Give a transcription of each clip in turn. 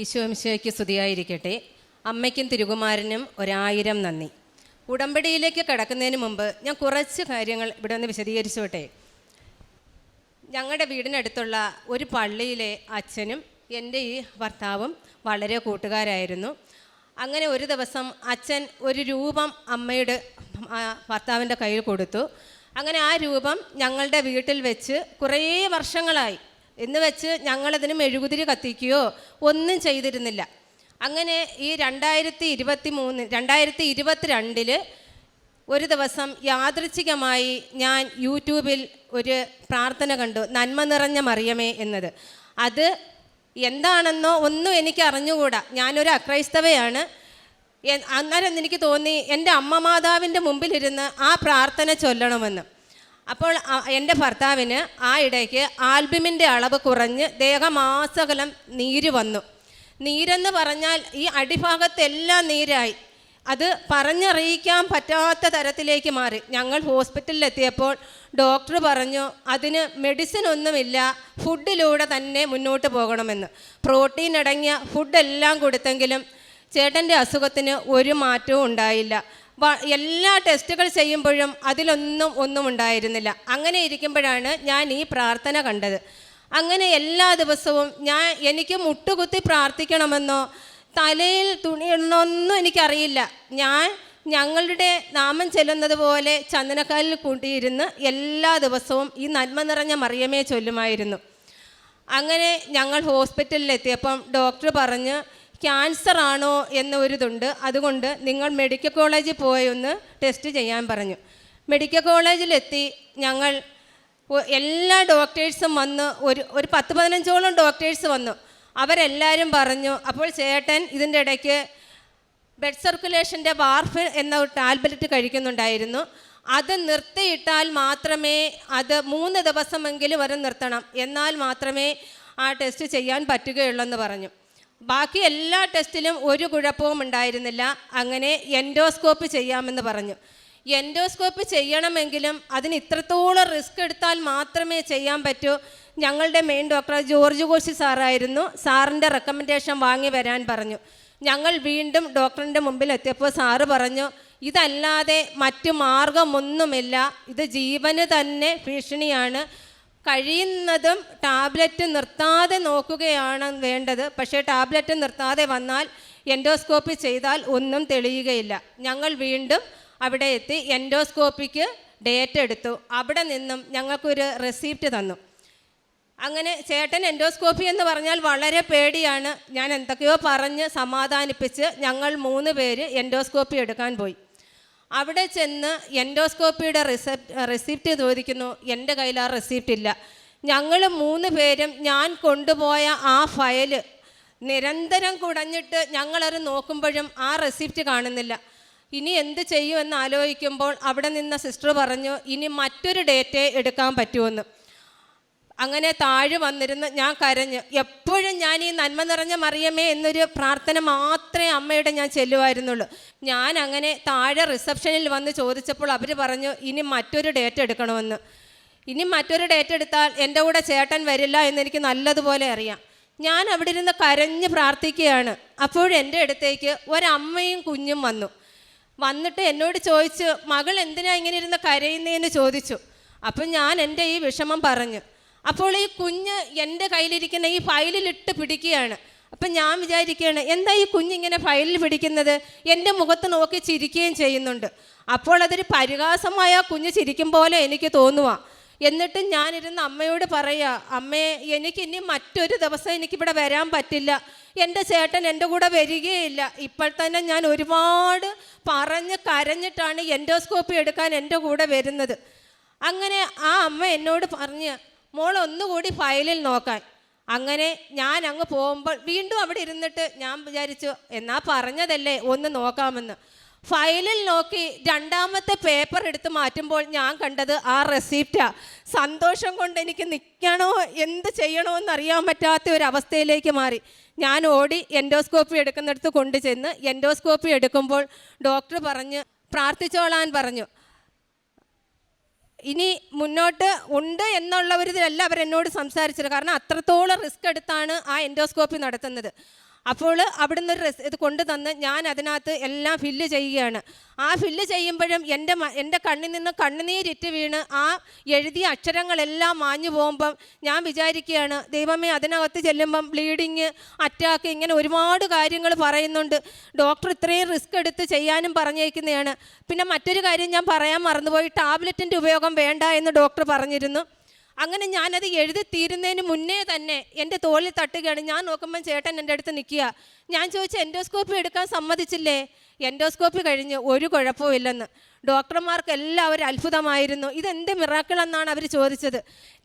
ഈശോമിശയ്ക്ക് സ്തുതിയായിരിക്കട്ടെ. അമ്മയ്ക്കും തിരുകുമാരനും ഒരായിരം നന്ദി. ഉടമ്പടിയിലേക്ക് കടക്കുന്നതിന് മുമ്പ് ഞാൻ കുറച്ച് കാര്യങ്ങൾ ഇവിടെ ഒന്ന് വിശദീകരിച്ചോട്ടെ. ഞങ്ങളുടെ വീടിനടുത്തുള്ള ഒരു പള്ളിയിലെ അച്ഛനും എന്റെ ഈ ഭർത്താവും വളരെ കൂട്ടുകാരായിരുന്നു. അങ്ങനെ ഒരു ദിവസം അച്ഛൻ ഒരു രൂപം അമ്മയുടെ ഭർത്താവിന്റെ കയ്യിൽ കൊടുത്തു. അങ്ങനെ ആ രൂപം ഞങ്ങളുടെ വീട്ടിൽ വെച്ച് കുറേ വർഷങ്ങളായി എന്ന് വെച്ച് ഞങ്ങളതിന് മെഴുകുതിരി കത്തിക്കുകയോ ഒന്നും ചെയ്തിരുന്നില്ല. അങ്ങനെ ഈ രണ്ടായിരത്തി ഇരുപത്തി മൂന്ന് രണ്ടായിരത്തി ഇരുപത്തിരണ്ടിൽ ഒരു ദിവസം യാദൃച്ഛികമായി ഞാൻ യൂട്യൂബിൽ ഒരു പ്രാർത്ഥന കണ്ടു നന്മ നിറഞ്ഞ മറിയമേ എന്നത്. അത് എന്താണെന്നോ ഒന്നും എനിക്ക് അറിഞ്ഞുകൂടാ. ഞാനൊരു അക്രൈസ്തവയാണ്. അന്നേരം എനിക്ക് തോന്നി എന്റെ അമ്മ മാതാവിന്റെ മുമ്പിലിരുന്ന് ആ പ്രാർത്ഥന ചൊല്ലണമെന്ന്. അപ്പോൾ എന്റെ ഭർത്താവിന് ആ ഇടയ്ക്ക് ആൽബിമിന്റെ അളവ് കുറഞ്ഞ് ദേഹമാസകലം നീര് വന്നു. നീരെന്ന് പറഞ്ഞാൽ ഈ അടിഭാഗത്തെല്ലാം നീരായി. അത് പറഞ്ഞറിയിക്കാൻ പറ്റാത്ത തരത്തിലേക്ക് മാറി. ഞങ്ങൾ ഹോസ്പിറ്റലിൽ എത്തിയപ്പോൾ ഡോക്ടർ പറഞ്ഞു അതിന് മെഡിസിൻ ഒന്നുമില്ല ഫുഡിലൂടെ തന്നെ മുന്നോട്ട് പോകണമെന്ന്. പ്രോട്ടീൻ അടങ്ങിയ ഫുഡെല്ലാം കൊടുത്തെങ്കിലും ചേട്ടന്റെ അസുഖത്തിന് ഒരു മാറ്റവും ഉണ്ടായില്ല. എല്ലാ ടെസ്റ്റുകൾ ചെയ്യുമ്പോഴും അതിലൊന്നും ഒന്നും ഉണ്ടായിരുന്നില്ല. അങ്ങനെ ഇരിക്കുമ്പോഴാണ് ഞാൻ ഈ പ്രാർത്ഥന കണ്ടത്. അങ്ങനെ എല്ലാ ദിവസവും ഞാൻ എനിക്ക് മുട്ടുകുത്തി പ്രാർത്ഥിക്കണമെന്നോ തലയിൽ തുണിയിടണമെന്നൊന്നും എനിക്കറിയില്ല. ഞാൻ ഞങ്ങളുടെ നാമം ചെല്ലുന്നത് പോലെ ചന്ദനക്കാലിൽ കൂട്ടിയിരുന്ന് എല്ലാ ദിവസവും ഈ നന്മ നിറഞ്ഞ മറിയമേ ചൊല്ലുമായിരുന്നു. അങ്ങനെ ഞങ്ങൾ ഹോസ്പിറ്റലിൽ എത്തിയപ്പം ഡോക്ടർ പറഞ്ഞ് ക്യാൻസർ ആണോ എന്നൊരിതുണ്ട്. അതുകൊണ്ട് നിങ്ങൾ മെഡിക്കൽ കോളേജിൽ പോയി ഒന്ന് ടെസ്റ്റ് ചെയ്യാൻ പറഞ്ഞു. മെഡിക്കൽ കോളേജിലെത്തി ഞങ്ങൾ എല്ലാ ഡോക്ടേഴ്സും വന്ന് ഒരു ഒരു പത്ത് പതിനഞ്ചോളം ഡോക്ടേഴ്സ് വന്നു. അവരെല്ലാവരും പറഞ്ഞു അപ്പോൾ ചേട്ടൻ ഇതിന്റെ ഇടയ്ക്ക് ബ്ലഡ് സർക്കുലേഷന്റെ വാർഫ് എന്ന ടാബ്ലറ്റ് കഴിക്കുന്നുണ്ടായിരുന്നു. അത് നിർത്തിയിട്ടാൽ മാത്രമേ അത് മൂന്ന് ദിവസമെങ്കിലും വരെ നിർത്തണം. എന്നാൽ മാത്രമേ ആ ടെസ്റ്റ് ചെയ്യാൻ പറ്റുകയുള്ളെന്ന് പറഞ്ഞു. ബാക്കി എല്ലാ ടെസ്റ്റിലും ഒരു കുഴപ്പവും ഉണ്ടായിരുന്നില്ല. അങ്ങനെ എൻഡോസ്കോപ്പ് ചെയ്യാമെന്ന് പറഞ്ഞു. എൻഡോസ്കോപ്പ് ചെയ്യണമെങ്കിലും അതിന് ഇത്രത്തോളം റിസ്ക് എടുത്താൽ മാത്രമേ ചെയ്യാൻ പറ്റൂ. ഞങ്ങളുടെ മെയിൻ ഡോക്ടർ ജോർജ് കോശി സാറായിരുന്നു സാറിന്റെ റെക്കമെൻഡേഷൻ വാങ്ങി വരാൻ പറഞ്ഞു. ഞങ്ങൾ വീണ്ടും ഡോക്ടറിന്റെ മുമ്പിൽ എത്തിയപ്പോൾ സാറ് പറഞ്ഞു ഇതല്ലാതെ മറ്റു മാർഗമൊന്നുമില്ല. ഇത് ജീവന് തന്നെ ഭീഷണിയാണ്. കഴിയുന്നതും ടാബ്ലറ്റ് നിർത്താതെ നോക്കുകയാണ് വേണ്ടത്. പക്ഷേ ടാബ്ലറ്റ് നിർത്താതെ വന്നാൽ എൻഡോസ്കോപ്പി ചെയ്താൽ ഒന്നും തെളിയുകയില്ല. ഞങ്ങൾ വീണ്ടും അവിടെ എത്തി എൻഡോസ്കോപ്പിക്ക് ഡേറ്റ് എടുത്തു. അവിടെ നിന്നും ഞങ്ങൾക്കൊരു റെസിപ്റ്റ് തന്നു. അങ്ങനെ ചേട്ടൻ എൻഡോസ്കോപ്പി എന്ന് പറഞ്ഞാൽ വളരെ പേടിയാണ്. ഞാൻ എന്തൊക്കെയോ പറഞ്ഞ് സമാധാനിപ്പിച്ച് ഞങ്ങൾ മൂന്ന് പേര് എൻഡോസ്കോപ്പി എടുക്കാൻ പോയി. അവിടെ ചെന്ന് എൻഡോസ്കോപ്പിയുടെ റിസപ്റ്റ് റെസിപ്റ്റ് ചോദിക്കുന്നു. എന്റെ കയ്യിൽ ആ റെസിപ്റ്റ് ഇല്ല. ഞങ്ങൾ മൂന്ന് പേരും ഞാൻ കൊണ്ടുപോയ ആ ഫയൽ നിരന്തരം കുടഞ്ഞിട്ട് ഞങ്ങളത് നോക്കുമ്പോഴും ആ റെസിപ്റ്റ് കാണുന്നില്ല. ഇനി എന്ത് ചെയ്യുമെന്ന് ആലോചിക്കുമ്പോൾ അവിടെ നിന്ന സിസ്റ്റർ പറഞ്ഞു ഇനി മറ്റൊരു ഡേറ്റേ എടുക്കാൻ പറ്റുമെന്ന്. അങ്ങനെ താഴെ വന്നിരുന്ന് ഞാൻ കരഞ്ഞ് എപ്പോഴും ഞാൻ ഈ നന്മ നിറഞ്ഞ മറിയമേ എന്നൊരു പ്രാർത്ഥന മാത്രമേ അമ്മയുടെ ഞാൻ ചെല്ലുമായിരുന്നുള്ളൂ ഞാൻ അങ്ങനെ താഴെ റിസപ്ഷനിൽ വന്ന് ചോദിച്ചപ്പോൾ അവർ പറഞ്ഞു ഇനി മറ്റൊരു ഡേറ്റ് എടുക്കണമെന്ന്. ഇനി മറ്റൊരു ഡേറ്റ് എടുത്താൽ എന്റെ കൂടെ ചേട്ടൻ വരില്ല എന്നെനിക്ക് നല്ലതുപോലെ അറിയാം. ഞാൻ അവിടെ ഇരുന്ന് കരഞ്ഞ് പ്രാർത്ഥിക്കുകയാണ്. അപ്പോഴെന്റെ അടുത്തേക്ക് ഒരമ്മയും കുഞ്ഞും വന്നു. വന്നിട്ട് എന്നോട് ചോദിച്ചു മകൾ എന്തിനാ ഇങ്ങനെ ഇരുന്ന് കരയുന്നതെന്ന് ചോദിച്ചു. അപ്പം ഞാൻ എന്റെ ഈ വിഷമം പറഞ്ഞു. അപ്പോൾ ഈ കുഞ്ഞ് എന്റെ കയ്യിലിരിക്കുന്ന ഈ ഫയലിലിട്ട് പിടിക്കുകയാണ്. അപ്പം ഞാൻ വിചാരിക്കുകയാണ് എന്താ ഈ കുഞ്ഞിങ്ങനെ ഫയലിൽ പിടിക്കുന്നത്? എന്റെ മുഖത്ത് നോക്കി ചിരിക്കുകയും ചെയ്യുന്നുണ്ട്. അപ്പോൾ അതൊരു പരിഹാസമായ കുഞ്ഞ് ചിരിക്കും പോലെ എനിക്ക് തോന്നുക എന്നിട്ട് ഞാനിരുന്ന് അമ്മയോട് പറയുക അമ്മേ എനിക്ക് ഇനി മറ്റൊരു ദിവസം എനിക്കിവിടെ വരാൻ പറ്റില്ല. എന്റെ ചേട്ടൻ എന്റെ കൂടെ വരികയില്ല. ഇപ്പോൾ തന്നെ ഞാൻ ഒരുപാട് പറഞ്ഞ് കരഞ്ഞിട്ടാണ് എൻഡോസ്കോപ്പി എടുക്കാൻ എന്റെ കൂടെ വരുന്നത്. അങ്ങനെ ആ അമ്മ എന്നോട് പറഞ്ഞ് മോൾ ഒന്നുകൂടി ഫയലിൽ നോക്കാൻ. അങ്ങനെ ഞാൻ അങ്ങ് പോകുമ്പോൾ വീണ്ടും അവിടെ ഇരുന്നിട്ട് ഞാൻ വിചാരിച്ചു എന്നാ പറഞ്ഞതല്ലേ ഒന്ന് നോക്കാമെന്ന്. ഫയലിൽ നോക്കി രണ്ടാമത്തെ പേപ്പർ എടുത്ത് മാറ്റുമ്പോൾ ഞാൻ കണ്ടത് ആ റെസിപ്റ്റാ. സന്തോഷം കൊണ്ട് എനിക്ക് നിൽക്കണോ എന്ത് ചെയ്യണോ എന്നറിയാൻ പറ്റാത്ത ഒരു അവസ്ഥയിലേക്ക് മാറി. ഞാൻ ഓടി എൻഡോസ്കോപ്പി എടുക്കുന്നിടത്ത് കൊണ്ടുചെന്ന് എൻഡോസ്കോപ്പി എടുക്കുമ്പോൾ ഡോക്ടർ പറഞ്ഞ് പ്രാർത്ഥിച്ചോളാൻ പറഞ്ഞു. ഇനി മുന്നോട്ട് ഉണ്ട് എന്നുള്ള ഒരു ഇതിലല്ല അവരെന്നോട് സംസാരിച്ചത്. കാരണം അത്രത്തോളം റിസ്ക് എടുത്താണ് ആ എൻഡോസ്കോപ്പി നടത്തുന്നത്. അപ്പോൾ അവിടുന്ന് ഒരു റെസ് ഇത് കൊണ്ടു തന്ന് ഞാൻ അതിനകത്ത് എല്ലാം ഫില്ല് ചെയ്യുകയാണ്. ആ ഫില്ല് ചെയ്യുമ്പോഴും എന്റെ എന്റെ കണ്ണിൽ നിന്ന് കണ്ണുനീരിറ്റ് വീണ് ആ എഴുതിയ അക്ഷരങ്ങളെല്ലാം മാഞ്ഞു പോകുമ്പം ഞാൻ വിചാരിക്കുകയാണ് ദൈവമേ അതിനകത്ത് ചെല്ലുമ്പം ബ്ലീഡിങ് അറ്റാക്ക് ഇങ്ങനെ ഒരുപാട് കാര്യങ്ങൾ പറയുന്നുണ്ട്. ഡോക്ടർ ഇത്രയും റിസ്ക് എടുത്ത് ചെയ്യാനും പറഞ്ഞേക്കുന്നതാണ്. പിന്നെ മറ്റൊരു കാര്യം ഞാൻ പറയാൻ മറന്നുപോയി. ടാബ്ലറ്റിന്റെ ഉപയോഗം വേണ്ട എന്ന് ഡോക്ടർ പറഞ്ഞിരുന്നു. അങ്ങനെ ഞാനത് എഴുതി തീരുന്നതിന് മുന്നേ തന്നെ എന്റെ തോളിൽ തട്ടുകയാണ്. ഞാൻ നോക്കുമ്പോൾ ചേട്ടൻ എന്റെ അടുത്ത് നിൽക്കുക. ഞാൻ ചോദിച്ച എൻഡോസ്കോപ്പി എടുക്കാൻ സമ്മതിച്ചില്ലേ? എൻഡോസ്കോപ്പി കഴിഞ്ഞ് ഒരു കുഴപ്പമില്ലെന്ന് ഡോക്ടർമാർക്ക് എല്ലാവരും അത്ഭുതമായിരുന്നു. ഇതെന്ത് മിറാക്കിൾ എന്നാണ് അവർ ചോദിച്ചത്?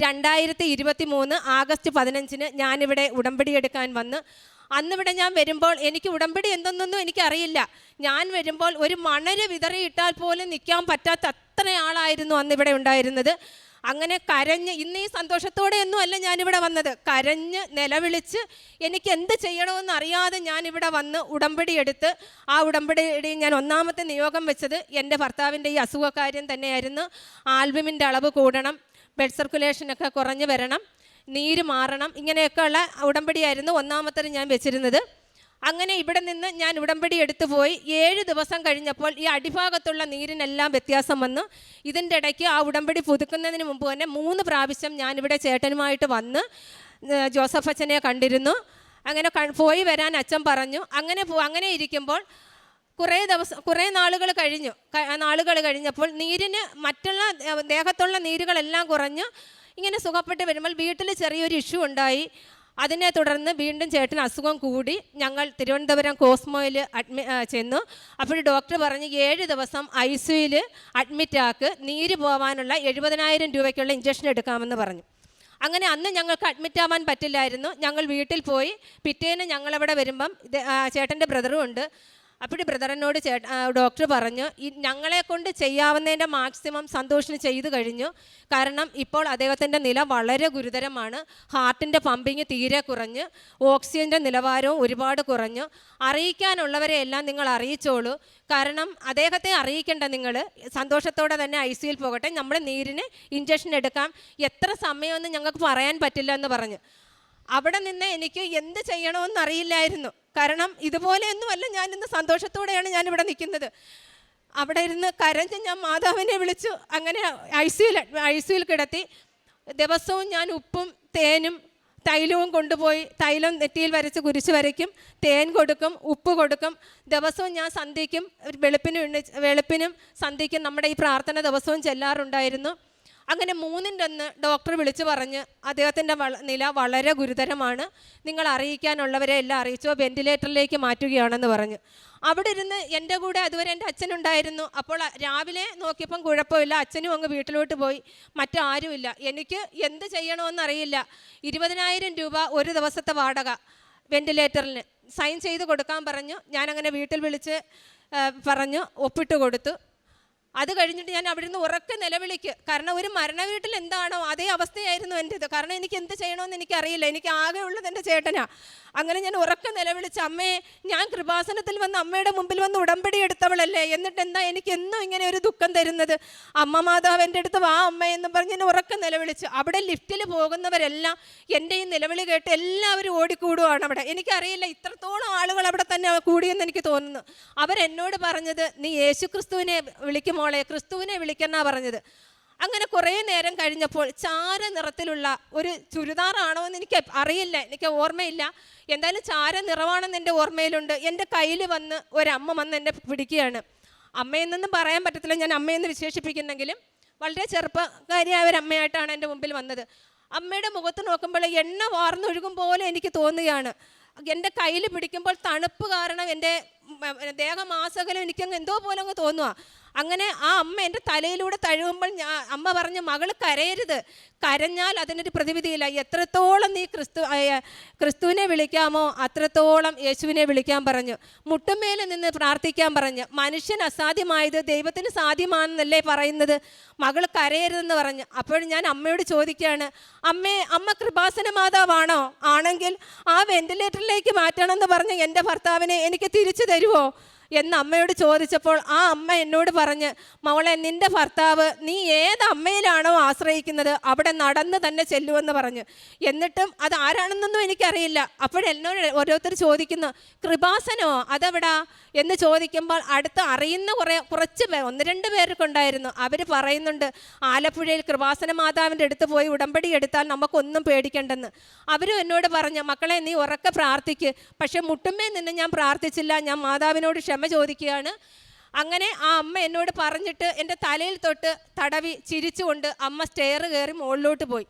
രണ്ടായിരത്തി ഇരുപത്തി മൂന്ന് ആഗസ്റ്റ് പതിനഞ്ചിന് ഞാനിവിടെ ഉടമ്പടി എടുക്കാൻ വന്ന് അന്നിവിടെ ഞാൻ വരുമ്പോൾ എനിക്ക് ഉടമ്പടി എന്തെന്നൊന്നും എനിക്കറിയില്ല. ഞാൻ വരുമ്പോൾ ഒരു മണര് വിതറിയിട്ടാൽ പോലും നിൽക്കാൻ പറ്റാത്ത അത്ര ആളായിരുന്നു അന്നിവിടെ ഉണ്ടായിരുന്നത്. അങ്ങനെ കരഞ്ഞ് ഇന്ന് ഈ സന്തോഷത്തോടെയൊന്നും അല്ല ഞാനിവിടെ വന്നത്. കരഞ്ഞ് നിലവിളിച്ച് എനിക്ക് എന്ത് ചെയ്യണമെന്ന് അറിയാതെ ഞാനിവിടെ വന്ന് ഉടമ്പടി എടുത്ത് ആ ഉടമ്പടി ഞാൻ ഒന്നാമത്തെ നിയോഗം വെച്ചത് എന്റെ ഭർത്താവിന്റെ ഈ അസുഖകാര്യം തന്നെയായിരുന്നു. ആൽബമിന്റെ അളവ് കൂടണം ബ്ലഡ് സർക്കുലേഷനൊക്കെ കുറഞ്ഞു വരണം നീര് മാറണം ഇങ്ങനെയൊക്കെയുള്ള ഉടമ്പടിയായിരുന്നു ഒന്നാമത്തെ ഞാൻ വെച്ചിരുന്നത്. അങ്ങനെ ഇവിടെ നിന്ന് ഞാൻ ഉടമ്പടി എടുത്തു പോയി. ഏഴ് ദിവസം കഴിഞ്ഞപ്പോൾ ഈ അടിഭാഗത്തുള്ള നീരിനെല്ലാം വ്യത്യാസം വന്നു ഇതിന്റെ ഇടയ്ക്ക് ആ ഉടമ്പടി പുതുക്കുന്നതിന് മുമ്പ് തന്നെ മൂന്ന് പ്രാവശ്യം ഞാനിവിടെ ചേട്ടനുമായിട്ട് വന്ന് ജോസഫ് അച്ഛനെ കണ്ടിരുന്നു. അങ്ങനെ പോയി വരാൻ അച്ഛൻ പറഞ്ഞു. അങ്ങനെ അങ്ങനെ ഇരിക്കുമ്പോൾ കുറേ ദിവസം കുറേ നാളുകൾ കഴിഞ്ഞു. നാളുകൾ കഴിഞ്ഞപ്പോൾ നീരിന് മറ്റുള്ള ദേഹത്തുള്ള നീരുകളെല്ലാം കുറഞ്ഞ് ഇങ്ങനെ സുഖപ്പെട്ട് വരുമ്പോൾ വീട്ടിൽ ചെറിയൊരു ഇഷ്യൂ ഉണ്ടായി. അതിനെ തുടർന്ന് വീണ്ടും ചേട്ടൻ അസുഖം കൂടി. ഞങ്ങൾ തിരുവനന്തപുരം കോസ്മോയിൽ അഡ്മി ചെന്നു. അപ്പോൾ ഡോക്ടർ പറഞ്ഞ് ഏഴ് ദിവസം ഐ സിയിൽ അഡ്മിറ്റാക്ക് നീര് പോവാനുള്ള എഴുപതിനായിരം രൂപയ്ക്കുള്ള ഇഞ്ചക്ഷൻ എടുക്കാമെന്ന് പറഞ്ഞു. അങ്ങനെ അന്ന് ഞങ്ങൾക്ക് അഡ്മിറ്റ് ആവാൻ പറ്റില്ലായിരുന്നു. ഞങ്ങൾ വീട്ടിൽ പോയി. പിറ്റേന്ന് ഞങ്ങളവിടെ വരുമ്പം ചേട്ടന്റെ ബ്രദറും ഉണ്ട്. അപ്പോൾ ബ്രദറിനോട് ചേട്ട ഡോക്ടർ പറഞ്ഞു ഈ ഞങ്ങളെ കൊണ്ട് ചെയ്യാവുന്നതിന്റെ മാക്സിമം സന്തോഷിന് ചെയ്തു കഴിഞ്ഞു. കാരണം ഇപ്പോൾ അദ്ദേഹത്തിന്റെ നില വളരെ ഗുരുതരമാണ്. ഹാർട്ടിന്റെ പമ്പിങ് തീരെ കുറഞ്ഞ് ഓക്സിജന്റെ നിലവാരവും ഒരുപാട് കുറഞ്ഞു. അറിയിക്കാനുള്ളവരെ എല്ലാം നിങ്ങൾ അറിയിച്ചോളൂ. കാരണം അദ്ദേഹത്തെ അറിയിക്കേണ്ട നിങ്ങൾ സന്തോഷത്തോടെ തന്നെ ഐ സിയിൽ പോകട്ടെ. നമ്മൾ നീരിന് ഇഞ്ചക്ഷൻ എടുക്കാം. എത്ര സമയമെന്ന് ഞങ്ങൾക്ക് പറയാൻ പറ്റില്ല എന്ന് പറഞ്ഞു. അവിടെ നിന്ന് എനിക്ക് എന്ത് ചെയ്യണമെന്ന് അറിയില്ലായിരുന്നു. കാരണം ഇതുപോലെയൊന്നുമല്ല ഞാൻ ഇന്ന് സന്തോഷത്തോടെയാണ് ഞാൻ ഇവിടെ നിൽക്കുന്നത്. അവിടെ ഇരുന്ന് കരഞ്ഞ് ഞാൻ മാതാവിനെ വിളിച്ചു അങ്ങനെ ഐ സിയിൽ ഐ സിയിൽ കിടത്തി. ദിവസവും ഞാൻ ഉപ്പും തേനും തൈലവും കൊണ്ടുപോയി തൈലം നെറ്റിയിൽ വരച്ച് കുരിശ് വരയ്ക്കും തേൻ കൊടുക്കും ഉപ്പ് കൊടുക്കും. ദിവസവും ഞാൻ സന്ധ്യയ്ക്കും വെളുപ്പിനും വെളുപ്പിനും സന്ധ്യയ്ക്കും നമ്മുടെ ഈ പ്രാർത്ഥന ദിവസവും ചെല്ലാറുണ്ടായിരുന്നു. അങ്ങനെ മൂന്നിന്റെ ഒന്ന് ഡോക്ടർ വിളിച്ച് പറഞ്ഞ് അദ്ദേഹത്തിന്റെ നില വളരെ ഗുരുതരമാണ്. നിങ്ങൾ അറിയിക്കാനുള്ളവരെ എല്ലാം അറിയിച്ചോ. വെന്റിലേറ്ററിലേക്ക് മാറ്റുകയാണെന്ന് പറഞ്ഞു. അവിടെ ഇരുന്ന് എന്റെ കൂടെ അതുവരെ എന്റെ അച്ഛനുണ്ടായിരുന്നു. അപ്പോൾ രാവിലെ നോക്കിയപ്പം കുഴപ്പമില്ല. അച്ഛനും അങ്ങ് വീട്ടിലോട്ട് പോയി. മറ്റാരുമില്ല. എനിക്ക് എന്ത് ചെയ്യണമെന്നറിയില്ല ഇരുപതിനായിരം രൂപ ഒരു ദിവസത്തെ വാടക വെന്റിലേറ്ററിന് സൈൻ ചെയ്ത് കൊടുക്കാൻ പറഞ്ഞു ഞാനങ്ങനെ വീട്ടിൽ വിളിച്ച് പറഞ്ഞു ഒപ്പിട്ട് കൊടുത്തു. അത് കഴിഞ്ഞിട്ട് ഞാൻ അവിടുന്ന് ഉറക്കെ നിലവിളിക്ക്. കാരണം ഒരു മരണ വീട്ടിൽ എന്താണോ അതേ അവസ്ഥയായിരുന്നു എന്റെത് കാരണം എനിക്ക് എന്ത് ചെയ്യണമെന്ന് എനിക്കറിയില്ല. എനിക്ക് ആകെ ഉള്ളത് എന്റെ ചേട്ടനാ. അങ്ങനെ ഞാൻ ഉറക്കെ നിലവിളിച്ച് അമ്മയെ ഞാൻ കൃപാസനത്തിൽ വന്ന് അമ്മയുടെ മുമ്പിൽ വന്ന് ഉടമ്പടി എടുത്തവളല്ലേ? എന്നിട്ട് എന്താ എനിക്ക് എന്നും ഇങ്ങനെ ഒരു ദുഃഖം തരുന്നത്? അമ്മ മാതാവ് എന്റെ അടുത്ത് വാ അമ്മ എന്ന് പറഞ്ഞ് ഞാൻ ഉറക്കെ നിലവിളിച്ച്. അവിടെ ലിഫ്റ്റിൽ പോകുന്നവരെല്ലാം എന്റെ ഈ നിലവിളി കേട്ട് എല്ലാവരും ഓടിക്കൂടുവാണ് അവിടെ. എനിക്കറിയില്ല ഇത്രത്തോളം ആളുകൾ അവിടെ തന്നെ കൂടിയെന്ന് എനിക്ക് തോന്നുന്നു. അവരെന്നോട് പറഞ്ഞത് നീ യേശു ക്രിസ്തുവിനെ വിളിക്കും മോളെ ക്രിസ്തുവിനെ വിളിക്കെന്നാ പറഞ്ഞത്. അങ്ങനെ കുറേ നേരം കഴിഞ്ഞപ്പോൾ ചാര നിറത്തിലുള്ള ഒരു ചുരിദാറാണോ എന്ന് എനിക്ക് അറിയില്ല എനിക്ക് ഓർമ്മയില്ല. എന്തായാലും ചാര നിറമാണെന്ന് എന്റെ ഓർമ്മയിലുണ്ട്. എന്റെ കയ്യിൽ വന്ന് ഒരമ്മ വന്ന് എന്നെ പിടിക്കുകയാണ്. അമ്മയെന്നൊന്നും പറയാൻ പറ്റത്തില്ല ഞാൻ അമ്മയെന്ന് വിശേഷിപ്പിക്കുന്നെങ്കിലും വളരെ ചെറുപ്പക്കാരിയായ ഒരു അമ്മയായിട്ടാണ് എന്റെ മുമ്പിൽ വന്നത്. അമ്മയുടെ മുഖത്ത് നോക്കുമ്പോൾ എണ്ണ വാർന്നൊഴുകും പോലെ എനിക്ക് തോന്നുകയാണ്. എന്റെ കയ്യിൽ പിടിക്കുമ്പോൾ തണുപ്പ് കാരണം എന്റെ ദേഹമാസകലം എനിക്കങ്ങ് എന്തോ പോലെ അങ്ങ് തോന്നുക അങ്ങനെ ആ അമ്മ എന്റെ തലയിലൂടെ തഴുകുമ്പോൾ ഞാൻ അമ്മ പറഞ്ഞു മകൾ കരയരുത്. കരഞ്ഞാൽ അതിനൊരു പ്രതിവിധിയില്ല. എത്രത്തോളം നീ ക്രിസ്തു ക്രിസ്തുവിനെ വിളിക്കാമോ അത്രത്തോളം യേശുവിനെ വിളിക്കാൻ പറഞ്ഞു. മുട്ടുമേൽ നിന്ന് പ്രാർത്ഥിക്കാൻ പറഞ്ഞു. മനുഷ്യൻ അസാധ്യമായത് ദൈവത്തിന് സാധ്യമാണെന്നല്ലേ പറയുന്നത്. മകൾ കരയരുതെന്ന് പറഞ്ഞു. അപ്പോൾ ഞാൻ അമ്മയോട് ചോദിക്കുകയാണ് അമ്മേ അമ്മ കൃപാസന മാതാവാണോ? ആണെങ്കിൽ ആ വെന്റിലേറ്ററിലേക്ക് മാറ്റണമെന്ന് പറഞ്ഞ് എന്റെ ഭർത്താവിനെ എനിക്ക് തിരിച്ചു തരുമോ എന്ന് അമ്മയോട് ചോദിച്ചപ്പോൾ ആ അമ്മ എന്നോട് പറഞ്ഞ് മകളെ നിന്റെ ഭർത്താവ് നീ ഏത് അമ്മയിലാണോ ആശ്രയിക്കുന്നത് അവിടെ നടന്ന് തന്നെ ചെല്ലുമെന്ന് പറഞ്ഞു. എന്നിട്ടും അത് ആരാണെന്നൊന്നും എനിക്കറിയില്ല. അപ്പോഴെന്നോട് ഓരോരുത്തർ ചോദിക്കുന്നു കൃപാസനോ? അതെവിടാ? എന്ന് ചോദിക്കുമ്പോൾ അടുത്ത് അറിയുന്ന കുറേ കുറച്ച് പേർ ഒന്ന് രണ്ട് പേർക്ക് ഉണ്ടായിരുന്നു. അവർ പറയുന്നുണ്ട് ആലപ്പുഴയിൽ കൃപാസന മാതാവിന്റെ അടുത്ത് പോയി ഉടമ്പടി എടുത്താൽ നമുക്കൊന്നും പേടിക്കണ്ടെന്ന്. അവരും എന്നോട് പറഞ്ഞു മക്കളെ നീ ഉറക്കെ പ്രാർത്ഥിക്ക്. പക്ഷേ മുട്ടുമ്മേ നിന്ന് ഞാൻ പ്രാർത്ഥിച്ചില്ല. ഞാൻ മാതാവിനോട് ചോദിക്കുകയാണ്. അങ്ങനെ ആ അമ്മ എന്നോട് പറഞ്ഞിട്ട് എന്റെ തലയിൽ തൊട്ട് തടവി ചിരിച്ചുകൊണ്ട് അമ്മ സ്റ്റെയർ കയറി മുകളിലോട്ട് പോയി.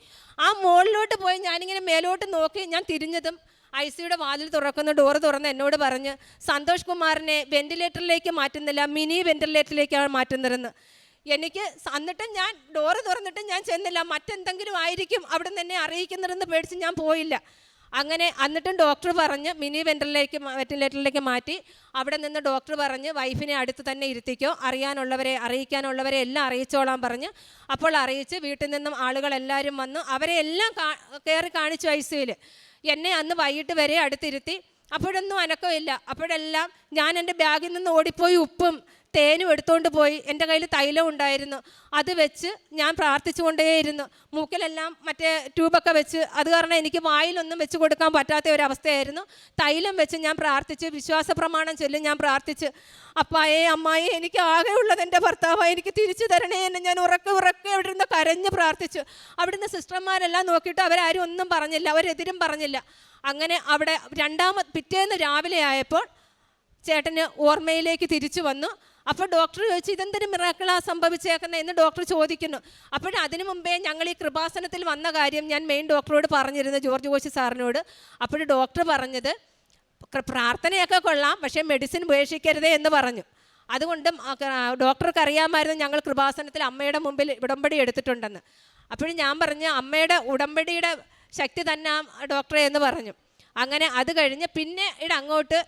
ആ മുകളിലോട്ട് പോയി ഞാനിങ്ങനെ മേലോട്ട് നോക്കി ഞാൻ തിരിഞ്ഞതും ഐ സിയുടെ വാതിൽ തുറക്കുന്ന ഡോർ തുറന്ന് എന്നോട് പറഞ്ഞ് സന്തോഷ് കുമാറിനെ വെന്റിലേറ്ററിലേക്ക് മാറ്റുന്നില്ല മിനി വെന്റിലേറ്ററിലേക്കാണ് മാറ്റുന്നതെന്ന്. എനിക്ക് എന്നിട്ടും ഞാൻ ഡോറ് തുറന്നിട്ട് ഞാൻ ചെന്നില്ല മറ്റെന്തെങ്കിലും ആയിരിക്കും അവിടെ എന്നെ അറിയിക്കുന്നതെന്ന് പേടിച്ച് ഞാൻ പോയില്ല. അങ്ങനെ എന്നിട്ടും ഡോക്ടർ പറഞ്ഞ് മിനി വെന്റിലേക്ക് വെന്റിലേറ്ററിലേക്ക് മാറ്റി അവിടെ നിന്ന് ഡോക്ടർ പറഞ്ഞ് വൈഫിനെ അടുത്ത് തന്നെ ഇരുത്തിക്കോ അറിയാനുള്ളവരെ അറിയിക്കാനുള്ളവരെ എല്ലാം അറിയിച്ചോളാൻ പറഞ്ഞ് അപ്പോൾ അറിയിച്ച് വീട്ടിൽ നിന്നും ആളുകളെല്ലാവരും വന്ന് അവരെ എല്ലാം കയറി കാണിച്ചു ഐ സിയിൽ എന്നെ അന്ന് വൈകിട്ട് വരെ അടുത്തിരുത്തി. അപ്പോഴൊന്നും അനക്കമില്ല. അപ്പോഴെല്ലാം ഞാൻ എന്റെ ബാഗിൽ നിന്ന് ഓടിപ്പോയി ഉപ്പും തേനും എടുത്തുകൊണ്ട് പോയി എന്റെ കയ്യിൽ തൈലം ഉണ്ടായിരുന്നു. അത് വെച്ച് ഞാൻ പ്രാർത്ഥിച്ചുകൊണ്ടേയിരുന്നു. മൂക്കിലെല്ലാം മറ്റേ ട്യൂബൊക്കെ വെച്ച് അത് കാരണം എനിക്ക് വായിലൊന്നും വെച്ച് കൊടുക്കാൻ പറ്റാത്ത ഒരു അവസ്ഥയായിരുന്നു. തൈലം വെച്ച് ഞാൻ പ്രാർത്ഥിച്ച് വിശ്വാസ പ്രമാണം ചൊല്ലി ഞാൻ പ്രാർത്ഥിച്ച് അപ്പായേ അമ്മായി എനിക്ക് ആകെ ഉള്ളത് എന്റെ ഭർത്താവായി എനിക്ക് തിരിച്ചു തരണേ എന്ന് ഞാൻ ഉറക്കെ ഉറക്കെ അവിടെ ഇരുന്ന് കരഞ്ഞ് പ്രാർത്ഥിച്ചു. അവിടുന്ന് സിസ്റ്റർമാരെല്ലാം നോക്കിയിട്ട് അവരാരും ഒന്നും പറഞ്ഞില്ല അവരെതിരും പറഞ്ഞില്ല. അങ്ങനെ അവിടെ രണ്ടാമത് പിറ്റേന്ന് രാവിലെ ആയപ്പോൾ ചേട്ടന് ഓർമ്മയിലേക്ക് തിരിച്ചു വന്നു. അപ്പോൾ ഡോക്ടർ ചോദിച്ചു ഇതെന്തൊരു മിറാക്കിളാ സംഭവിച്ചേക്കുന്നത് എന്ന് ഡോക്ടർ ചോദിക്കുന്നു. അപ്പോൾ അതിനു മുമ്പേ ഞങ്ങൾ ഈ കൃപാസനത്തിൽ വന്ന കാര്യം ഞാൻ മെയിൻ ഡോക്ടറോട് പറഞ്ഞിരുന്നു ജോർജ് കോശി സാറിനോട്. അപ്പോൾ ഡോക്ടർ പറഞ്ഞത് പ്രാർത്ഥനയൊക്കെ കൊള്ളാം പക്ഷേ മെഡിസിൻ ഉപേക്ഷിക്കരുതേ എന്ന് പറഞ്ഞു. അതുകൊണ്ടും ഡോക്ടർക്ക് അറിയാമായിരുന്നു ഞങ്ങൾ കൃപാസനത്തിൽ അമ്മയുടെ മുമ്പിൽ ഉടമ്പടി എടുത്തിട്ടുണ്ടെന്ന്. അപ്പോഴും ഞാൻ പറഞ്ഞു അമ്മയുടെ ഉടമ്പടിയുടെ ശക്തി തന്നെ ഡോക്ടറെ എന്ന് പറഞ്ഞു. അങ്ങനെ അത് കഴിഞ്ഞ് പിന്നെ ഇവിടെ അങ്ങോട്ട്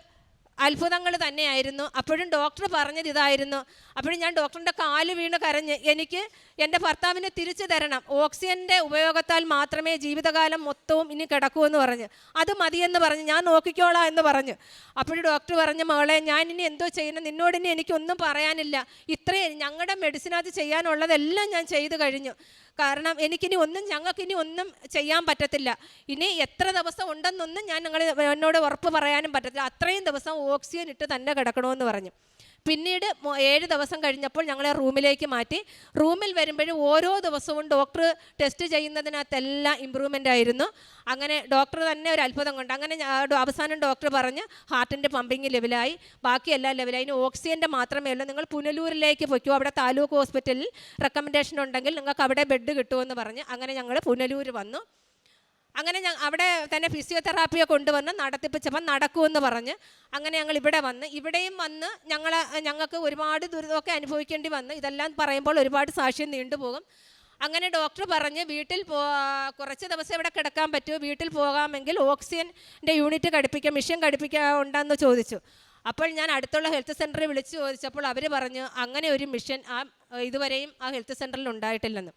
അത്ഭുതങ്ങൾ തന്നെയായിരുന്നു. അപ്പോഴും ഡോക്ടർ പറഞ്ഞത് ഇതായിരുന്നു. അപ്പോഴും ഞാൻ ഡോക്ടറിന്റെ കാൽ വീണ് കരഞ്ഞ് എനിക്ക് എന്റെ ഭർത്താവിനെ തിരിച്ചു തരണം. ഓക്സിജന്റെ ഉപയോഗത്താൽ മാത്രമേ ജീവിതകാലം മൊത്തവും ഇനി കിടക്കൂ എന്ന് പറഞ്ഞ്. അത് മതിയെന്ന് പറഞ്ഞ്. ഞാൻ നോക്കിക്കോളാം എന്ന് പറഞ്ഞു. അപ്പോഴും ഡോക്ടർ പറഞ്ഞു മകളെ ഞാൻ ഇനി എന്തോ ചെയ്യണം നിന്നോട് ഇനി എനിക്കൊന്നും പറയാനില്ല. ഇത്രയും ഞങ്ങളുടെ മെഡിസിനകത്ത് ചെയ്യാനുള്ളതെല്ലാം ഞാൻ ചെയ്തു കഴിഞ്ഞു. കാരണം എനിക്കിനി ഒന്നും ഞങ്ങൾക്കിനി ഒന്നും ചെയ്യാൻ പറ്റത്തില്ല. ഇനി എത്ര ദിവസം ഉണ്ടെന്നൊന്നും ഞാൻ നിങ്ങൾ എന്നോട് ഉറപ്പ് പറയാനും പറ്റത്തില്ല. അത്രയും ദിവസം ഓക്സിജൻ ഇട്ട് തന്നെ കിടക്കണമെന്ന് പറഞ്ഞു. പിന്നീട് ഏഴ് ദിവസം കഴിഞ്ഞപ്പോൾ ഞങ്ങളെ റൂമിലേക്ക് മാറ്റി. റൂമിൽ വരുമ്പോഴും ഓരോ ദിവസവും ഡോക്ടർ ടെസ്റ്റ് ചെയ്യുന്നതിനകത്തെല്ലാം ഇമ്പ്രൂവ്മെന്റ് ആയിരുന്നു. അങ്ങനെ ഡോക്ടർ തന്നെ ഒരു അത്ഭുതം കൊണ്ട്. അങ്ങനെ അവസാനം ഡോക്ടർ പറഞ്ഞ് ഹാർട്ടിന്റെ പമ്പിങ് ലെവലായി ബാക്കി എല്ലാ ലെവലായി ഇനി ഓക്സിജന്റെ മാത്രമേ ഉള്ളൂ. നിങ്ങൾ പുനലൂരിലേക്ക് പൊയ്ക്കോ. അവിടെ താലൂക്ക് ഹോസ്പിറ്റലിൽ റെക്കമെൻഡേഷൻ ഉണ്ടെങ്കിൽ നിങ്ങൾക്ക് അവിടെ ബെഡ് കിട്ടുമെന്ന് പറഞ്ഞ് അങ്ങനെ ഞങ്ങൾ പുനലൂർ വന്നു. അങ്ങനെ ഞങ്ങൾ അവിടെ തന്നെ ഫിസിയോതെറാപ്പിയെ കൊണ്ടുവന്ന് നടത്തിപ്പിച്ചപ്പം നടക്കുമെന്ന് പറഞ്ഞ് അങ്ങനെ ഞങ്ങൾ ഇവിടെ വന്ന് ഇവിടെയും വന്ന് ഞങ്ങൾ ഞങ്ങൾക്ക് ഒരുപാട് ദുരിതമൊക്കെ അനുഭവിക്കേണ്ടി വന്ന് ഇതെല്ലാം പറയുമ്പോൾ ഒരുപാട് സാക്ഷ്യം നീണ്ടുപോകും. അങ്ങനെ ഡോക്ടർ പറഞ്ഞ് വീട്ടിൽ പോ കുറച്ച് ദിവസം ഇവിടെ കിടക്കാൻ പറ്റുമോ? വീട്ടിൽ പോകാമെങ്കിൽ ഓക്സിജന്റെ യൂണിറ്റ് ഘടിപ്പിക്കുക മിഷൻ ഘടിപ്പിക്കുക ഉണ്ടെന്ന് ചോദിച്ചു. അപ്പോൾ ഞാൻ അടുത്തുള്ള ഹെൽത്ത് സെന്ററിൽ വിളിച്ച് ചോദിച്ചപ്പോൾ അവർ പറഞ്ഞു അങ്ങനെ ഒരു മിഷൻ ആ ഇതുവരെയും ആ ഹെൽത്ത് സെന്ററിൽ ഉണ്ടായിട്ടില്ലെന്ന്.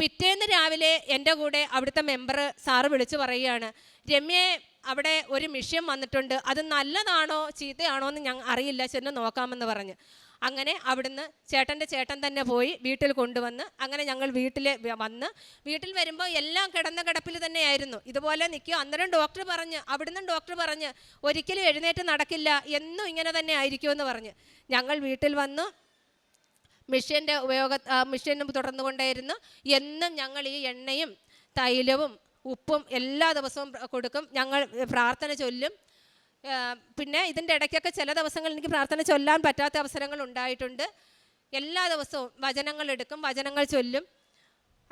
പിറ്റേന്ന് രാവിലെ എന്റെ കൂടെ അവിടുത്തെ മെമ്പർ സാറ് വിളിച്ചു പറയുകയാണ് രമ്യയെ അവിടെ ഒരു മിഷ്യം വന്നിട്ടുണ്ട്. അത് നല്ലതാണോ ചീത്തയാണോ എന്ന് ഞങ്ങൾ അറിയില്ല. ചെന്ന് നോക്കാമെന്ന് പറഞ്ഞ്. അങ്ങനെ അവിടുന്ന് ചേട്ടന്റെ ചേട്ടൻ തന്നെ പോയി വീട്ടിൽ കൊണ്ടുവന്ന് അങ്ങനെ ഞങ്ങൾ വീട്ടിൽ വന്ന് വീട്ടിൽ വരുമ്പോൾ എല്ലാം കിടന്ന കിടപ്പിൽ തന്നെയായിരുന്നു. ഇതുപോലെ നിൽക്കുക. അന്നേരം ഡോക്ടർ പറഞ്ഞ് അവിടുന്ന് ഡോക്ടർ പറഞ്ഞ് ഒരിക്കലും എഴുന്നേറ്റ് നടക്കില്ല. എന്നും ഇങ്ങനെ തന്നെ ആയിരിക്കുമെന്ന് പറഞ്ഞ്. ഞങ്ങൾ വീട്ടിൽ വന്നു. മിഷ്യന്റെ ഉപയോഗ തുടർന്നു തുടർന്നുകൊണ്ടേയിരുന്നു. എന്നും ഞങ്ങൾ ഈ എണ്ണയും തൈലവും ഉപ്പും എല്ലാ ദിവസവും കൊടുക്കും. ഞങ്ങൾ പ്രാർത്ഥന ചൊല്ലും. പിന്നെ ഇതിന്റെ ഇടയ്ക്കൊക്കെ ചില ദിവസങ്ങളിൽ എനിക്ക് പ്രാർത്ഥന ചൊല്ലാൻ പറ്റാത്ത അവസരങ്ങൾ ഉണ്ടായിട്ടുണ്ട്. എല്ലാ ദിവസവും വചനങ്ങൾ എടുക്കും വചനങ്ങൾ ചൊല്ലും.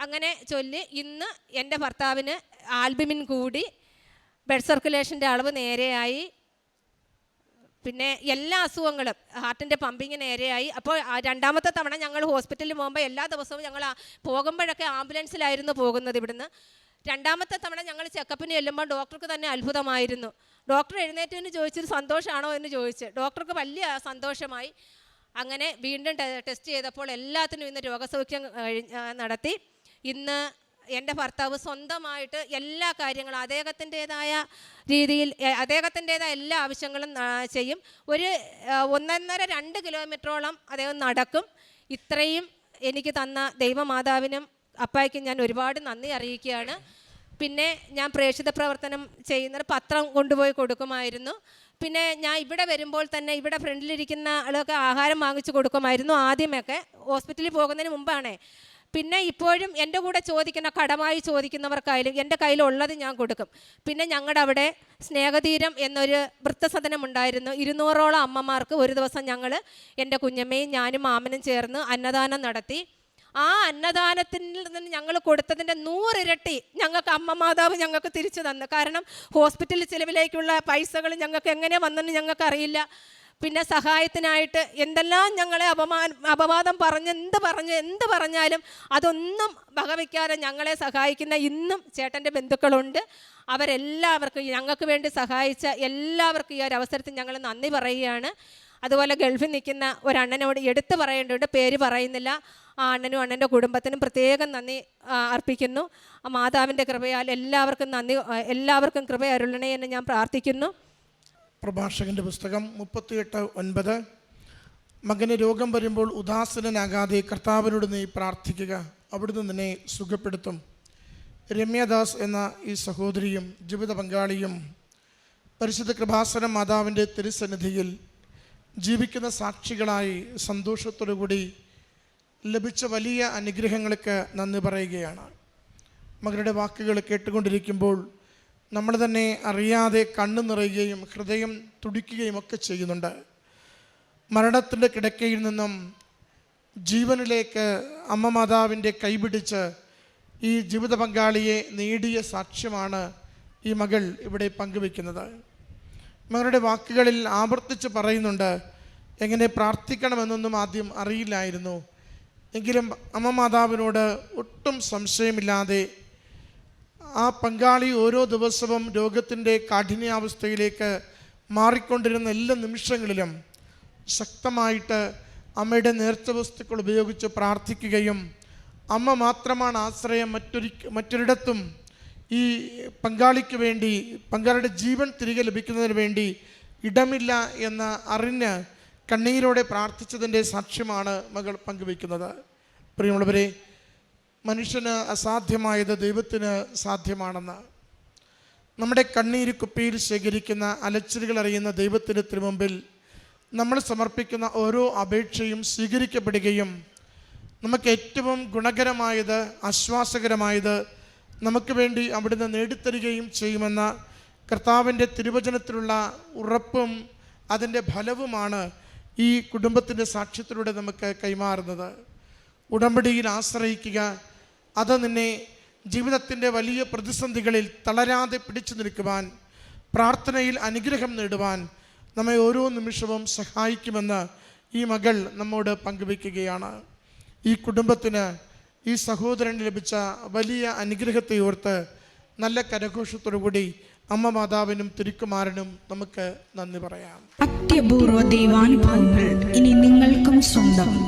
അങ്ങനെ ചൊല്ലി ഇന്ന് എന്റെ ഭർത്താവിന് ആൽബിമിൻ കൂടി ബ്ലഡ് സർക്കുലേഷന്റെ അളവ് നേരെയായി. പിന്നെ എല്ലാ അസുഖങ്ങളും ഹാർട്ടിന്റെ പമ്പിങ്ങിന് നേരെയായി. അപ്പോൾ രണ്ടാമത്തെ തവണ ഞങ്ങൾ ഹോസ്പിറ്റലിൽ പോകുമ്പോൾ എല്ലാ ദിവസവും ഞങ്ങൾ പോകുമ്പോഴൊക്കെ ആംബുലൻസിലായിരുന്നു പോകുന്നത് ഇവിടുന്ന്. രണ്ടാമത്തെ തവണ ഞങ്ങൾ ചെക്കപ്പിന് ചെല്ലുമ്പോൾ ഡോക്ടർക്ക് തന്നെ അത്ഭുതമായിരുന്നു. ഡോക്ടർ എഴുന്നേറ്റെന്ന് ചോദിച്ചത് സന്തോഷമാണോ എന്ന് ചോദിച്ച്. ഡോക്ടർക്ക് വലിയ സന്തോഷമായി. അങ്ങനെ വീണ്ടും ടെസ്റ്റ് ചെയ്തപ്പോൾ എല്ലാത്തിനും ഇന്ന് രോഗസൗഖ്യം നടത്തി. ഇന്ന് എന്റെ ഭർത്താവ് സ്വന്തമായിട്ട് എല്ലാ കാര്യങ്ങളും അദ്ദേഹത്തിന്റെതായ രീതിയിൽ അദ്ദേഹത്തിന്റെതായ എല്ലാ ആവശ്യങ്ങളും ചെയ്യും. ഒരു ഒന്നൊന്നര രണ്ട് കിലോമീറ്ററോളം അദ്ദേഹം നടക്കും. ഇത്രയും എനിക്ക് തന്ന ദൈവമാതാവിനും അപ്പായ്ക്കും ഞാൻ ഒരുപാട് നന്ദി അറിയിക്കുകയാണ്. പിന്നെ ഞാൻ പ്രേക്ഷിത പ്രവർത്തനം ചെയ്യുന്ന പത്രം കൊണ്ടുപോയി കൊടുക്കുമായിരുന്നു. പിന്നെ ഞാൻ ഇവിടെ വരുമ്പോൾ തന്നെ ഇവിടെ ഫ്രണ്ടിലിരിക്കുന്ന ആളൊക്കെ ആഹാരം വാങ്ങിച്ചു കൊടുക്കുമായിരുന്നു ആദ്യമൊക്കെ. ഹോസ്പിറ്റലിൽ പോകുന്നതിന് മുമ്പാണേ. പിന്നെ ഇപ്പോഴും എന്റെ കൂടെ ചോദിക്കുന്ന കടമായി ചോദിക്കുന്നവർക്കായാലും എന്റെ കയ്യിലുള്ളത് ഞാൻ കൊടുക്കും. പിന്നെ ഞങ്ങളുടെ അവിടെ സ്നേഹതീരം എന്നൊരു വൃത്തസദനം ഉണ്ടായിരുന്നു ഇരുന്നൂറോളം അമ്മമാർക്ക് ഒരു ദിവസം ഞങ്ങൾ എന്റെ കുഞ്ഞമ്മയും ഞാനും മാമനും ചേർന്ന് അന്നദാനം നടത്തി. ആ അന്നദാനത്തിൽ നിന്ന് ഞങ്ങൾ കൊടുത്തതിന്റെ നൂറിരട്ടി ഞങ്ങൾക്ക് അമ്മ മാതാവ് ഞങ്ങൾക്ക് തിരിച്ചു തന്നു. കാരണം ഹോസ്പിറ്റൽ ചിലവിലേക്കുള്ള പൈസകൾ ഞങ്ങൾക്ക് എങ്ങനെ വന്നെന്ന് ഞങ്ങൾക്ക് അറിയില്ല പിന്നെ സഹായത്തിനായിട്ട് എന്തെല്ലാം ഞങ്ങളെ അപമാന അപവാദം പറഞ്ഞ് എന്ത് പറഞ്ഞ് എന്ത് പറഞ്ഞാലും അതൊന്നും വകവയ്ക്കാതെ ഞങ്ങളെ സഹായിക്കുന്ന ഇന്നും ചേട്ടന്റെ ബന്ധുക്കളുണ്ട്. അവരെല്ലാവർക്കും ഞങ്ങൾക്ക് വേണ്ടി സഹായിച്ച എല്ലാവർക്കും ഈ ഒരു അവസരത്തിൽ ഞങ്ങൾ നന്ദി പറയുകയാണ്. അതുപോലെ ഗൾഫിൽ നിൽക്കുന്ന ഒരണ്ണനോട് എടുത്തു പറയേണ്ടതുണ്ട് പേര് പറയുന്നില്ല. ആ അണ്ണനും അണ്ണന്റെ കുടുംബത്തിനും പ്രത്യേകം നന്ദി അർപ്പിക്കുന്നു. മാതാവിന്റെ കൃപയാൽ എല്ലാവർക്കും നന്ദി എല്ലാവർക്കും കൃപ അരുളണേ എന്ന് ഞാൻ പ്രാർത്ഥിക്കുന്നു. പ്രഭാഷകന്റെ പുസ്തകം മുപ്പത്തിയെട്ട് ഒൻപത്. മകന് രോഗം വരുമ്പോൾ ഉദാസീനനാകാതെ കർത്താവിനോട് നീ പ്രാർത്ഥിക്കുക അവിടുന്ന് നിന്നെ സുഖപ്പെടുത്തും. രമ്യദാസ് എന്ന ഈ സഹോദരിയും ജീവിത പങ്കാളിയും പരിശുദ്ധ കൃപാസന മാതാവിന്റെ തിരുസന്നിധിയിൽ ജീവിക്കുന്ന സാക്ഷികളായി സന്തോഷത്തോടുകൂടി ലഭിച്ച വലിയ അനുഗ്രഹങ്ങൾക്ക് നന്ദി പറയുകയാണ്. മകളുടെ വാക്കുകൾ കേട്ടുകൊണ്ടിരിക്കുമ്പോൾ നമ്മൾ തന്നെ അറിയാതെ കണ്ണു നിറയുകയും ഹൃദയം തുടിക്കുകയും ഒക്കെ ചെയ്യുന്നുണ്ട്. മരണത്തിന്റെ കിടക്കയിൽ നിന്നും ജീവനിലേക്ക് അമ്മ മാതാവിന്റെ കൈപിടിച്ച് ഈ ജീവിത പങ്കാളിയെ നേടിയ സാക്ഷ്യമാണ് ഈ മകൾ ഇവിടെ പങ്കുവെക്കുന്നത് മകളുടെ വാക്കുകളിൽ ആവർത്തിച്ച് പറയുന്നുണ്ട് എങ്ങനെ പ്രാർത്ഥിക്കണമെന്നൊന്നും ആദ്യം അറിയില്ലായിരുന്നു. എങ്കിലും അമ്മ മാതാവിനോട് ഒട്ടും സംശയമില്ലാതെ ആ പങ്കാളി ഓരോ ദിവസവും രോഗത്തിന്റെ കാഠിന്യാവസ്ഥയിലേക്ക് മാറിക്കൊണ്ടിരുന്ന എല്ലാ നിമിഷങ്ങളിലും ശക്തമായിട്ട് അമ്മയുടെ നേർച്ച വസ്തുക്കൾ ഉപയോഗിച്ച് പ്രാർത്ഥിക്കുകയും അമ്മ മാത്രമാണ് ആശ്രയം മറ്റൊരു മറ്റൊരിടത്തും ഈ പങ്കാളിക്ക് വേണ്ടി പങ്കാളിയുടെ ജീവൻ തിരികെ ലഭിക്കുന്നതിന് വേണ്ടി ഇടമില്ല എന്ന് അറിഞ്ഞ് കണ്ണീരോടെ പ്രാർത്ഥിച്ചതിന്റെ സാക്ഷ്യമാണ് മകൾ പങ്കുവയ്ക്കുന്നത്. പ്രിയമുള്ളവരെ മനുഷ്യന് അസാധ്യമായത് ദൈവത്തിന് സാധ്യമാണെന്ന്. നമ്മുടെ കണ്ണീര് കുപ്പിയിൽ ശേഖരിക്കുന്ന അലച്ചിലുകൾ അറിയുന്ന ദൈവത്തിന് തിരുമുമ്പിൽ നമ്മൾ സമർപ്പിക്കുന്ന ഓരോ അപേക്ഷയും സ്വീകരിക്കപ്പെടുകയും നമുക്ക് ഏറ്റവും ഗുണകരമായത് ആശ്വാസകരമായത് നമുക്ക് വേണ്ടി അവിടുന്ന് നേടിത്തരികയും ചെയ്യുമെന്ന കർത്താവിന്റെ തിരുവചനത്തിലുള്ള ഉറപ്പും അതിന്റെ ഫലവുമാണ് ഈ കുടുംബത്തിന്റെ സാക്ഷ്യത്തിലൂടെ നമുക്ക് കൈമാറുന്നത്. ഉടമ്പടിയിൽ ആശ്രയിക്കുക അത് നിന്നെ ജീവിതത്തിന്റെ വലിയ പ്രതിസന്ധികളിൽ തളരാതെ പിടിച്ചു നിൽക്കുവാൻ പ്രാർത്ഥനയിൽ അനുഗ്രഹം നേടുവാൻ നമ്മെ ഓരോ നിമിഷവും സഹായിക്കുമെന്ന് ഈ മകൾ നമ്മോട് പങ്കുവയ്ക്കുകയാണ്. ഈ കുടുംബത്തിന് ഈ സഹോദരന് ലഭിച്ച വലിയ അനുഗ്രഹത്തെ ഓർത്ത് നല്ല കരഘോഷത്തോടുകൂടി അമ്മ മാതാവിനും തിരുക്കുമാരനും നമുക്ക് നന്ദി പറയാം. അത്യപൂർവ ദൈവാനുഭവങ്ങൾ ഇനി നിങ്ങൾക്കും സ്വന്തം.